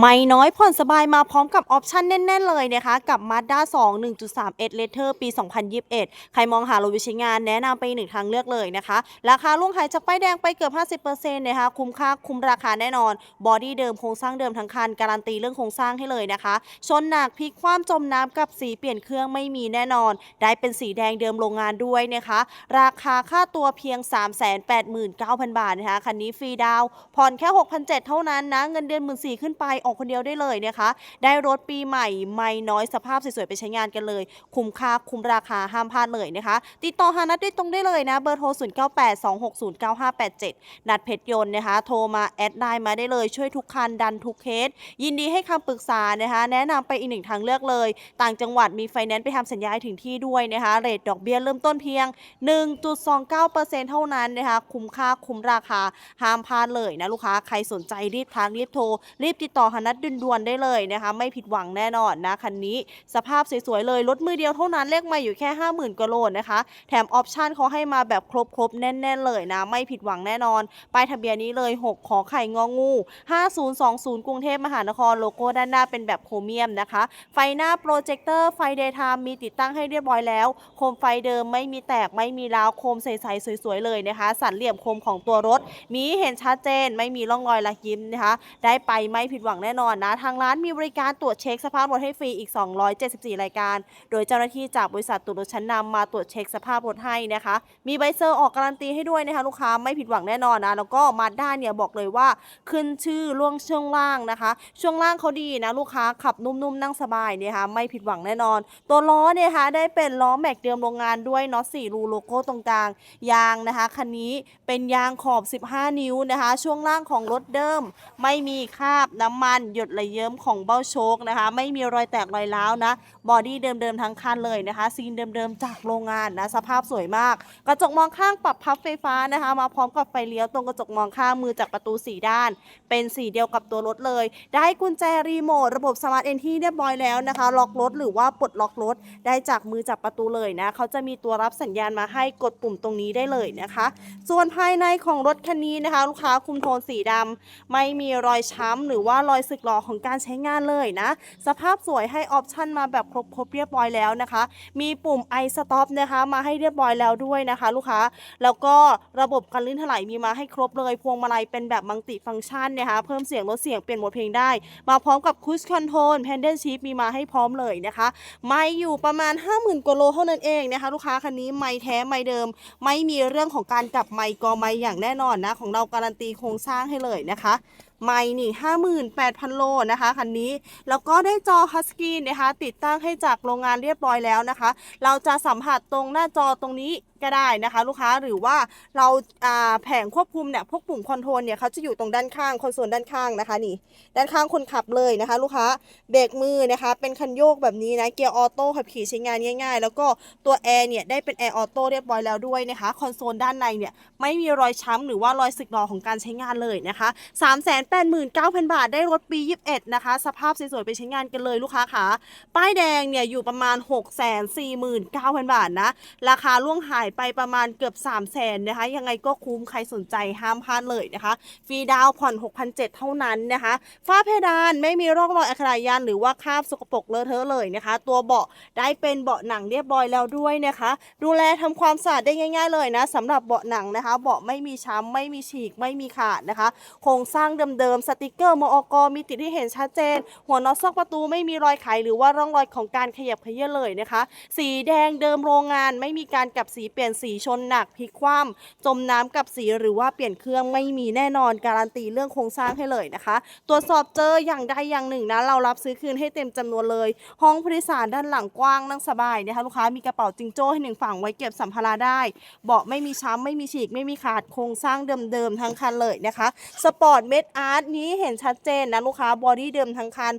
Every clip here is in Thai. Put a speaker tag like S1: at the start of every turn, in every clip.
S1: ไม่น้อยผ่อนสบายมาพร้อมกับออปชันแน่น ๆ เลยนะคะ กับ Mazda 2 1.3 S Letter ปี 2021 ใครมองหารถวิชงานแนะนำไปหนึ่งทางเลือกเลยนะคะ ราคาล่วงหายจากป้ายแดงไปเกือบ 50%นะคะ คุ้มค่าคุ้มราคาแน่นอน บอดี้เดิมโครงสร้างเดิมทั้งคัน การันตีเรื่องโครงสร้างให้เลยนะคะ ชนหนักพลิกคว่ำจมน้ำกับสีเปลี่ยนเครื่องไม่มีแน่นอน ได้เป็นสีแดงเดิมโรงงานด้วยนะคะ ราคาค่าตัวเพียง 389,000 บาทนะคะคันนี้ฟรีดาวผ่อนแค่ 6,700เท่านั้นนะเงินเดือน 14,000ขึ้นไปออกคนเดียวได้เลยนะคะ ได้รถปีใหม่ไม่น้อยสภาพสวยๆไปใช้งานกันเลย คุ้มค่าคุ้มราคาห้ามพลาดเลยนะคะ ติดต่อหานัดได้ตรงได้เลยนะ เบอร์โทร 0982609587 นัดเพชรยนต์นะคะ โทรมาแอดไลน์มาได้เลยช่วยทุกคันดันทุกเคส ยินดีให้คำปรึกษานะคะ แนะนำไปอีกหนึ่งทางเลือกเลย ต่างจังหวัดมีไฟแนนซ์ไปทำสัญญาให้ถึงที่ด้วยนะคะเรทดอกเบี้ยเริ่มต้นเพียง 1.29%เท่านั้นนะคะคุ้มค่าคุ้มราคาห้ามพลาดเลยนะลูกค้าใครสนใจรีบทักรีบโทรรีบติดต่อหานัดด่วนๆได้เลยนะคะ ไม่ผิดหวังแน่นอนนะคันนี้ สภาพสวยๆเลยรถมือเดียวเท่านั้นเลขมาอยู่แค่ 50,000กว่าโลนะคะ แถมออปชั่นเขาให้มาแบบครบๆแน่นๆเลยนะ ไม่ผิดหวังแน่นอนป้ายทะเบียนนี้เลย 6 ขอไข่งองู 5020 กรุงเทพมหานครโลโก้ด้านหน้าเป็นแบบโครเมียมนะคะ ไฟหน้าโปรเจคเตอร์ไฟเดย์ไทม์มีติดตั้งให้เรียบร้อยแล้ว โคมไฟเดิมไม่มีแตกไม่มีร้าวโคมใสๆสวยๆเลยนะคะ สันเหลี่ยมโคมของตัวรถ มีเห็นชัดเจนไม่มีร่องรอยละยิ้มนะคะ ได้ไปไม่ผิดหวังแน่นอนนะ ทางร้านมีบริการตรวจเช็คสภาพรถให้ฟรีอีก 274 รายการ โดยเจ้าหน้าที่จากบริษัทตรวจรถชั้นนำมาตรวจเช็คสภาพรถให้นะคะ มีใบเซอร์ออกการันตีให้ด้วยนะคะลูกค้าไม่ผิดหวังแน่นอนนะ แล้วก็มาด้านเนี่ยบอกเลยว่าขึ้นชื่อล่วงช่วงล่างนะคะ ช่วงล่างเขาดีนะลูกค้าขับนุ่มๆนั่งสบายเนี่ยค่ะไม่ผิดหวังแน่นอน ตัวล้อเนี่ยค่ะได้เป็นล้อแม็กเดิมโรงงานด้วยน็อตสี่รูโลโก้ตรงกลางยางนะคะคันนี้เป็นยางขอบ 15 นิ้วนะคะ ช่วงล่างของรถเดิม ไม่มีคราบน้ำมันหยดไหลเยิ้มของเบ้าโชคนะคะ ไม่มีรอยแตกรอยร้าวนะ บอดี้เดิมๆทั้งคันเลยนะคะ ซีนเดิมๆจากโรงงานนะ สภาพสวยมาก กระจกมองข้างปรับพับไฟฟ้านะคะ มาพร้อมกับไฟเลี้ยวตรงกระจกมองข้างมือจากประตูสีด้าน เป็นสีเดียวกับตัวรถเลย ได้กุญแจรีโมทระบบสมาร์ทเอนที่เรียบร้อยแล้วนะคะ ล็อกรถหรือว่าปลดล็อกรถได้จากมือจับประตูเลยนะเขาจะมีตัวรับสัญญาณมาให้กดปุ่มตรงนี้ได้เลยนะคะ ส่วนภายในของรถคันนี้นะคะ ลูกค้าคุมโทนสีดำไม่มีรอยช้ำหรือว่ารอยสึกหรอของการใช้งานเลยนะ สภาพสวยให้ออปชั่นมาแบบครบครบเรียบร้อยแล้วนะคะ มีปุ่ม i stop นะคะ มาให้เรียบร้อยแล้วด้วยนะคะ ลูกค้า แล้วก็ระบบการลื่นถลายมีมาให้ครบเลยพวงมาลัยเป็นแบบมัลติฟังก์ชันนะคะ เพิ่มเสียงลดเสียงเปลี่ยนโหมดเพลงได้ มาพร้อมกับคุชคอนโทรลแพนเดนชีฟมีมาให้พร้อมเลยนะคะไม่อยู่ประมาณ 50,000กว่าโลเท่านั้นเองนะคะ ลูกค้าคันนี้ไม่แท้ไม่เดิม ไม่มีเรื่องของการกลับไม่กอไม่อย่างแน่นอนนะ ของเราการันตีโครงสร้างให้เลยนะคะ ไม่นี่58,000โลนะคะคันนี้ แล้วก็ได้จอฮัสกีนะคะ ติดตั้งให้จากโรงงานเรียบร้อยแล้วนะคะ เราจะสัมผัสตรงหน้าจอตรงนี้ ก็ได้นะคะ ลูกค้าหรือว่าเราแผงควบคุมเนี่ยพวกปุ่มคอนโทรลเนี่ยเขาจะอยู่ตรงด้านข้างคอนโซลด้านข้างนะคะนี่ ด้านข้างคนขับเลยนะคะ ลูกค้าเบรกมือนะคะ เป็นคันโยกแบบนี้นะเกียร์ออโต้ขับขี่ใช้งานง่าย ๆ แล้วก็ตัวแอร์เนี่ยได้เป็นแอร์ออโต้เรียบร้อยแล้วด้วยนะคะคอนโซลด้านในเนี่ยไม่มีรอยช้ำหรือว่ารอยสึกหรอของการใช้งานเลยนะคะ 389,000 บาทได้รถปี 21 นะคะ สภาพสวยๆไปใช้งานกันเลยลูกค้าค่ะป้ายแดงเนี่ยอยู่ประมาณ 649,000 บาทนะราคาล่วงหายไปประมาณเกือบ 3 0 0แสนนะคะ ยังไงก็คุ้มใครสนใจห้ามพลาดเลยนะคะ ฟรีดาวผ่อน6,700เท่านั้นนะคะ ฝ้าเพดานไม่มีร่องรอยอักขระยันหรือว่าคราบสกปรกเลอะเทอะเลยนะคะ ตัวเบาะได้เป็นเบาะหนังเรียบร้อยแล้วด้วยนะคะ ดูแลทำความสะอาดได้ง่าย ๆเลยนะสำหรับเบาะหนังนะคะ เบาะไม่มีช้ำไม่มีฉีกไม่มีขาดนะคะ โครงสร้างเดิมๆสติกเกอร์มอกมีติดที่เห็นชัดเจน หัวน็อตซอกประตูไม่มีรอยไขหรือว่าร่องรอยของการขยับเขยื้อเลยนะคะ สีแดงเดิมโรงงานไม่มีการกลับสีเปลี่ยนสีชนหนักพลิกคว่ำจมน้ำกับสีหรือว่าเปลี่ยนเครื่องไม่มีแน่นอนการันตีเรื่องโครงสร้างให้เลยนะคะ ตรวจสอบเจออย่างใดอย่างหนึ่งนะเรารับซื้อคืนให้เต็มจำนวนเลย ห้องผู้โดยสารด้านหลังกว้างนั่งสบายนะคะลูกค้ามีกระเป๋าจิงโจ้ให้หนึ่งฝั่งไว้เก็บสัมภาระได้เบาะไม่มีช้ำไม่มีฉีกไม่มีขาดโครงสร้างเดิมๆทั้งคันเลยนะคะสปอร์ตเมดอาร์ตนี้เห็นชัดเจนนะลูกค้าบอดี้เดิมทั้งคัน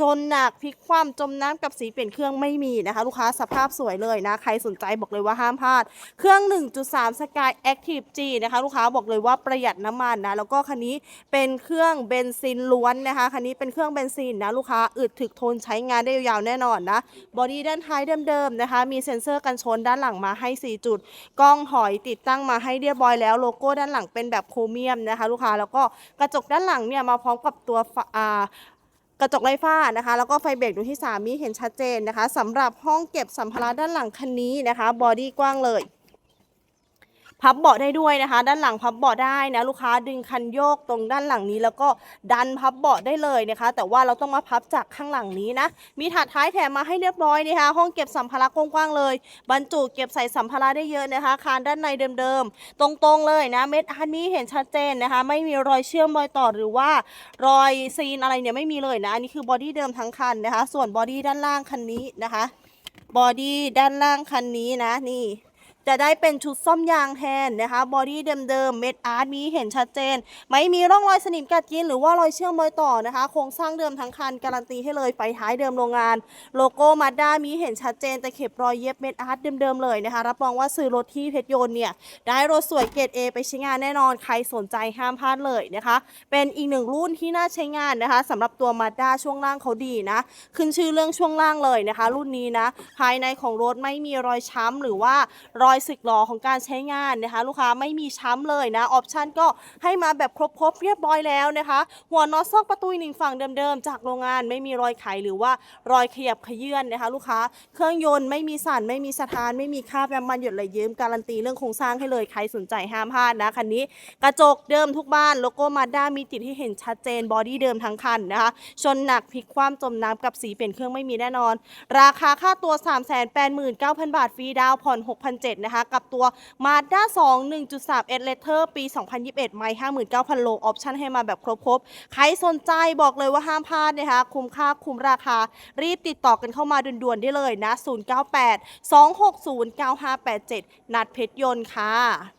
S1: จนหนักพลิกคว่ำจมน้ำกับสีเปลี่ยนเครื่องไม่มีนะคะ ลูกค้าสภาพสวยเลยนะ ใครสนใจบอกเลยว่าห้ามพลาด เครื่อง 1.3 Sky Active G นะคะ ลูกค้าบอกเลยว่าประหยัดน้ำมันนะ แล้วก็คันนี้เป็นเครื่องเบนซินล้วนนะคะ คันนี้เป็นเครื่องเบนซินนะลูกค้าอึดถึกทนใช้งานได้ยาวๆแน่นอนนะ บอดี้ด้านท้ายเดิมๆนะคะ มีเซ็นเซอร์กันชนด้านหลังมาให้ 4 จุด กล้องถอยติดตั้งมาให้เรียบร้อยแล้ว โลโก้ด้านหลังเป็นแบบโครเมียมนะคะ ลูกค้า แล้วก็กระจกด้านหลังเนี่ยมาพร้อมกับตัวอ่า กระจกไร้ฝ้านะคะ แล้วก็ไฟเบรกดูที่3มีเห็นชัดเจนนะคะสำหรับห้องเก็บสัมภาระด้านหลังคันนี้นะคะ บอดี้กว้างเลย พับเบาะได้ด้วยนะคะ ด้านหลังพับเบาะได้นะลูกค้าดึงคันโยกตรงด้านหลังนี้ แล้วก็ดันพับเบาะได้เลยนะคะ แต่ว่าเราต้องมาพับจากข้างหลังนี้นะมีถาดท้ายแถมมาให้เรียบร้อยนะคะ ห้องเก็บสัมภาระกว้างๆเลย บรรจุเก็บใส่สัมภาระได้เยอะนะคะ คานด้านในเดิมๆ ตรงๆเลยนะเม็ดอาร์ตนี้เห็นชัดเจนนะคะ ไม่มีรอยเชื่อมรอยต่อหรือว่ารอยซีนอะไรเนี่ยไม่มีเลยนะอันนี้คือบอดี้เดิมทั้งคันนะคะ ส่วนบอดี้ด้านล่างคันนี้นะคะบอดี้ด้านล่างคันนี้นะนี่ จะได้เป็นชุดซ่อมยางแทนนะคะบอดี้เดิมๆเม็ดอาร์ตมีเห็นชัดเจน ไม่มีร่องรอยสนิมกัดกิน หรือว่ารอยเชื่อมรอยต่อนะคะ โครงสร้างเดิมทั้งคันการันตีให้เลยไฟท้ายเดิมโรงงาน โลโก้มาด้ามีเห็นชัดเจนแต่เข็บรอยเย็บเม็ดอาร์ตเดิมๆเลยนะคะ รับรองว่าซื้อรถที่เพชรโยนเนี่ยได้รถสวยเกรด A ไปใช้งานแน่นอนใครสนใจห้ามพลาดเลยนะคะ เป็นอีกหนึ่งรุ่นที่น่าใช้งานนะคะสำหรับตัวมาด้าช่วงล่างเขาดีนะ ขึ้นชื่อเรื่องช่วงล่างเลยนะคะ รุ่นนี้นะ ภายในของรถไม่มีรอยช้ำหรือว่ารอยสึกหรอของการใช้งานนะคะ ลูกค้าไม่มีช้ำเลยนะออปชันก็ให้มาแบบครบๆเรียบร้อยแล้วนะคะ หัวน็อตซอกประตูหนึ่งฝั่งเดิมๆ จากโรงงานไม่มีรอยไขหรือว่ารอยขยับขยื่นนะคะ ลูกค้าเครื่องยนต์ไม่มีสั่นไม่มีสะท้านไม่มีคราบน้ำมันหยดไหลเยิ้มการันตีเรื่องโครงสร้างให้เลยใครสนใจห้ามพลาดนะคันนี้ กระจกเดิมทุกบ้านโลโก้มาด้ามีติดให้เห็นชัดเจนบอดี้เดิมทั้งคันนะคะชนหนักพลิกคว่ำจมน้ำกับสีเปลี่ยนเครื่องไม่มีแน่นอน ราคาค่าตัว 389,000 บาทฟรีดาวผ่อน6,700นะคะ กับตัวมาด้า2 1.3 S Letter ปี 2021 ไม่59,000 โล ออปชั่นให้มาแบบครบๆ ใครสนใจบอกเลยว่าห้ามพลาดนะคะ คุ้มค่าคุ้มราคา รีบติดต่อกันเข้ามาด่วนๆได้เลยนะ 098 260 9587 นัดเพชรยนต์ค่ะ